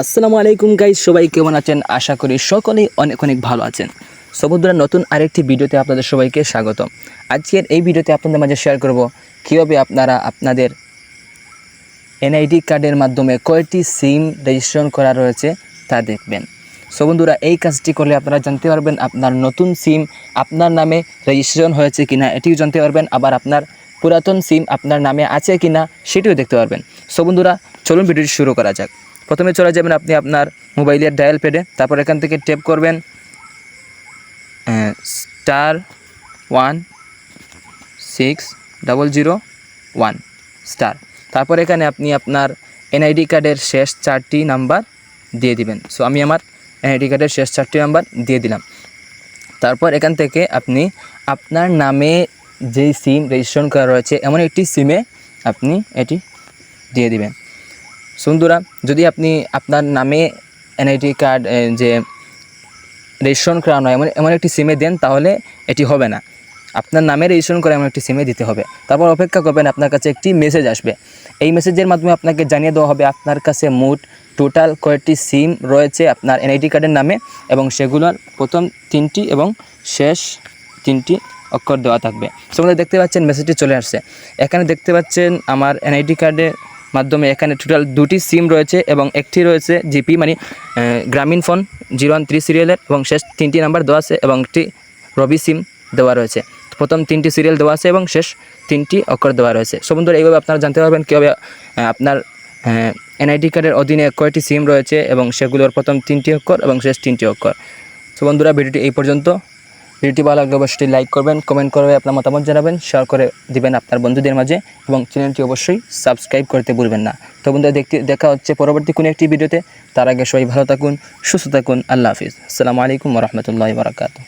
আসসালামু আলাইকুম গাইজ সবাই কেমন আছেন? আশা করি সকলেই অনেক অনেক ভালো আছেন। সমুদ্রের নতুন আরেকটি ভিডিওতে আপনাদের সবাইকে স্বাগত আজকের এই ভিডিওতে আপনাদের মাঝে শেয়ার করব কীভাবে আপনারা আপনাদের এনআইডি কার্ডের মাধ্যমে কয়টি সিম রেজিস্ট্রেশন করা রয়েছে তা দেখবেন। সো বন্ধুরা, এই কাজটি করলে আপনারা জানতে পারবেন আপনার নতুন সিম আপনার নামে রেজিস্ট্রেশন হয়েছে কিনা, এটিও জানতে পারবেন। আবার আপনার পুরাতন সিম আপনার নামে আছে কিনা, সেটিও দেখতে পারবেন। সো বন্ধুরা, চলুন ভিডিওটি শুরু করা যাক। প্রথমে চলে যাবেন আপনি আপনার মোবাইলের ডায়াল প্যাডে, তারপর এখান থেকে ট্যাপ করবেন star one six double zero one star. তারপর এখানে আপনি আপনার এনআইডি কার্ডের শেষ চারটি নাম্বার দিয়ে দিবেন। সো আমি আমার এনআইডি কার্ডের শেষ চারটি নাম্বার দিয়ে দিলাম। তারপর এখান থেকে আপনি আপনার নামে যেই সিম রেজিস্ট্রেশন করা রয়েছে, এমন একটি সিমে আপনি এটি দিয়ে দিবেন। সুন্দরা, যদি আপনি আপনার নামে এনআইডি কার্ড যে রেজিস্ট্রেশন করা নয় এমন এমন একটি সিমে দেন, তাহলে এটি হবে না। আপনার নামে রেজিস্ট্রেশন করে এমন একটি সিমে দিতে হবে। তারপর অপেক্ষা করবেন, আপনার কাছে একটি মেসেজ আসবে। এই মেসেজের মাধ্যমে আপনাকে জানিয়ে দেওয়া হবে, আপনার কাছে মোট টোটাল কয়েকটি সিম রয়েছে আপনার এনআইডি কার্ডের নামে, এবং সেগুলোর প্রথম তিনটি এবং শেষ তিনটি অক্ষর দেওয়া থাকবে। সেগুলো দেখতে পাচ্ছেন মেসেজটি চলে আসছে। এখানে দেখতে পাচ্ছেন, আমার এনআইডি কার্ডের মাধ্যমে এখানে টোটাল দুটি সিম রয়েছে এবং একটি রয়েছে জিপি মানে গ্রামীণ ফোন জিরো ওয়ান থ্রি সিরিয়ালের এবং শেষ তিনটি নাম্বার দেওয়া আছে এবং একটি রবি সিম দেওয়া রয়েছে। প্রথম তিনটি সিরিয়াল দেওয়া আছে এবং শেষ তিনটি অক্ষর দেওয়া রয়েছে। সো বন্ধুরা, এইভাবে আপনারা জানতে পারবেন কীভাবে আপনার এনআইডি কার্ডের অধীনে কয়টি সিম রয়েছে এবং সেগুলোর প্রথম তিনটি অক্ষর এবং শেষ তিনটি অক্ষর। সো বন্ধুরা, ভিডিওটি এই পর্যন্ত। ভিডিওটি ভালো লাগলে অবশ্যই লাইক করবেন কমেন্ট করবে আপনার মতামত জানাবেন শেয়ার করে দিবেন আপনার বন্ধুদের মাঝে এবং চ্যানেলটি অবশ্যই সাবস্ক্রাইব করতে ভুলবেন না। তো বন্ধুরা, দেখতে, দেখা হচ্ছে পরবর্তী কোনো একটি ভিডিওতে। তার আগে সবাই ভালো থাকুন, সুস্থ থাকুন, আল্লাহ হাফিজ। আসসালামু আলাইকুম রহমতুল্লাহ বারাকাতু